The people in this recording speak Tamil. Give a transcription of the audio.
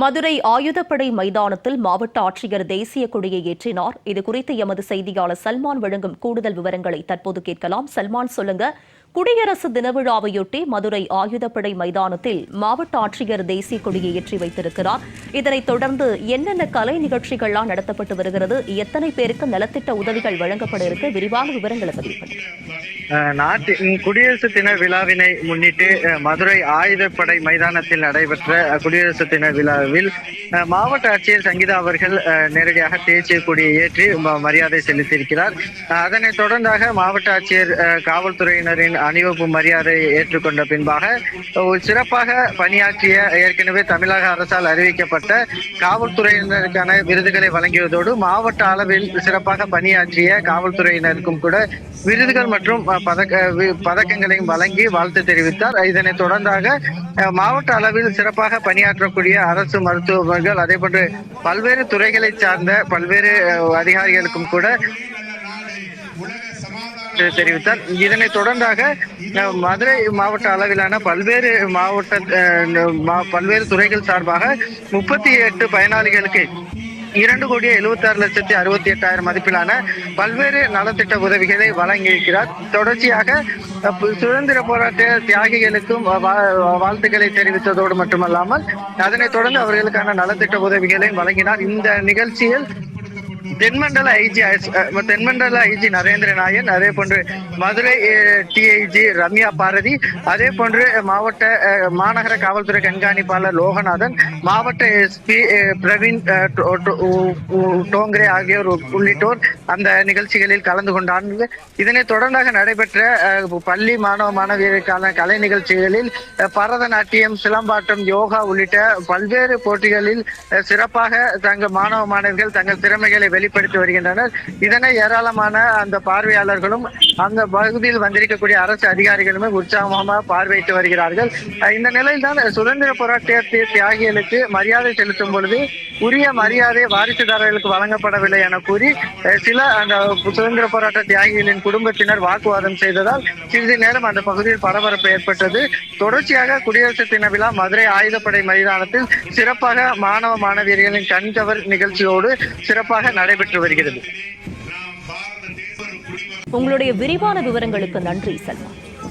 மதுரை ஆயுதப்படை மைதானத்தில் மாவட்ட ஆட்சியர் தேசிய கொடியை ஏற்றினார். இதுகுறித்து எமது செய்தியாளர் சல்மான் வழங்கும் கூடுதல் விவரங்களை தற்போது கேட்கலாம். சல்மான் சொல்லுங்க. குடியரசு தின விழாவையொட்டி மதுரை ஆயுதப்படை மைதானத்தில் மாவட்ட ஆட்சியர் தேசிய கொடியை ஏற்றி வைத்திருக்கிறார். இதனைத் தொடர்ந்து என்னென்ன கலை நிகழ்ச்சிகள்லாம் நடத்தப்பட்டு வருகிறது எத்தனை பேருக்கு நலத்திட்ட உதவிகள் வழங்கப்பட இருக்கு விரிவான விவரங்களை பதிவு நாட்டின் குடியரசு தின விழாவினை முன்னிட்டு அஹ், மதுரை ஆயுதப்படை மைதானத்தில் நடைபெற்ற குடியரசு தின விழாவில் அஹ், மாவட்ட ஆட்சியர் சங்கீதா அவர்கள் அஹ், நேரடியாக தேசிய கொடியை ஏற்றி ம- மரியாதை செலுத்தியிருக்கிறார். அஹ், அதனைத் தொடர்ந்தாக மாவட்ட ஆட்சியர் அஹ், காவல்துறையினரின் அணிவகுப்பு மரியாதை ஏற்றுக்கொண்ட பின்பாக ஒரு சிறப்பாக பணியாற்றிய ஏற்கனவே தமிழக அரசால் அறிவிக்கப்பட்ட காவல்துறையினருக்கான விருதுகளை வழங்கியதோடு மாவட்ட அளவில் சிறப்பாக பணியாற்றிய காவல்துறையினருக்கும் கூட விருதுகள் மற்றும் பதக்க வி- பதக்கங்களையும் வழங்கி வாழ்த்து தெரிவித்தார். இதனைத் தொடர்ந்தாக மாவட்ட அளவில் சிறப்பாக பணியாற்றக்கூடிய அரசு மருத்துவர்கள் அதே போன்று பல்வேறு துறைகளை சார்ந்த பல்வேறு அதிகாரிகளுக்கும் கூட தெரிவித்தார். இதனைத் தொடர்ந்தாக மதுரை மாவட்ட அளவிலான பல்வேறு மாவட்ட பல்வேறு துறைகள் சார்பாக முப்பத்தி எட்டு பயனாளிகளுக்கு இரண்டு கோடி எழுபத்தி ஆறு லட்சத்தி அறுபத்தி எட்டாயிரம் மதிப்பிலான பல்வேறு நலத்திட்ட உதவிகளை வழங்கியிருக்கிறார். தொடர்ச்சியாக சுதந்திர போராட்ட தியாகிகளுக்கும் வாழ்த்துக்களை தெரிவித்ததோடு மட்டுமல்லாமல் அதனைத் தொடர்ந்து அவர்களுக்கான நலத்திட்ட உதவிகளை வழங்கினார். இந்த நிகழ்ச்சியில் தென்மண்டல ஐஜி தென்மண்டல ஐஜி நரேந்திர நாயன் அதே போன்று மதுரை டிஐஜி ரம்யா பாரதி அதே போன்று மாவட்ட மாநகர காவல்துறை கண்காணிப்பாளர் லோகநாதன் மாவட்ட எஸ்பி பிரவீன் டோங்கரே ஆகியோர் உள்ளிட்டோர் அந்த நிகழ்ச்சிகளில் கலந்து கொண்டார்கள். இதனைத் தொடர்ந்தாக நடைபெற்ற பள்ளி மாணவ மாணவியருக்கான கலை நிகழ்ச்சிகளில் பரதநாட்டியம் சிலம்பாட்டம் யோகா உள்ளிட்ட பல்வேறு போட்டிகளில் சிறப்பாக தங்கள் மாணவ மாணவிகள் தங்கள் திறமைகளை வெளிப்படுத்தி வருகின்றனர். இதனை ஏராளமான அந்த பார்வையாளர்களும் அந்த பகுதியில் வந்திருக்கக்கூடிய அரசு அதிகாரிகளுமே உற்சாகமாக பார்வையிட்டு வருகிறார்கள். இந்த நிலையில் தான் சுதந்திர போராட்ட தியாகிகளுக்கு மரியாதை செலுத்தும் பொழுது உரிய மரியாதை வாரிசுதாரர்களுக்கு வழங்கப்படவில்லை என கூறி சில அந்த சுதந்திர போராட்ட தியாகிகளின் குடும்பத்தினர் வாக்குவாதம் செய்ததால் சிறிது நேரம் அந்த பகுதியில் பரபரப்பு ஏற்பட்டது. தொடர்ச்சியாக குடியரசு தின விழா மதுரை ஆயுதப்படை மைதானத்தில் சிறப்பாக மாணவ மாணவியர்களின் கண்கவர் நிகழ்ச்சியோடு சிறப்பாக நடைபெற்று வருகிறது. உங்களுடைய விரிவான விவரங்களுக்கு நன்றி செல்வம்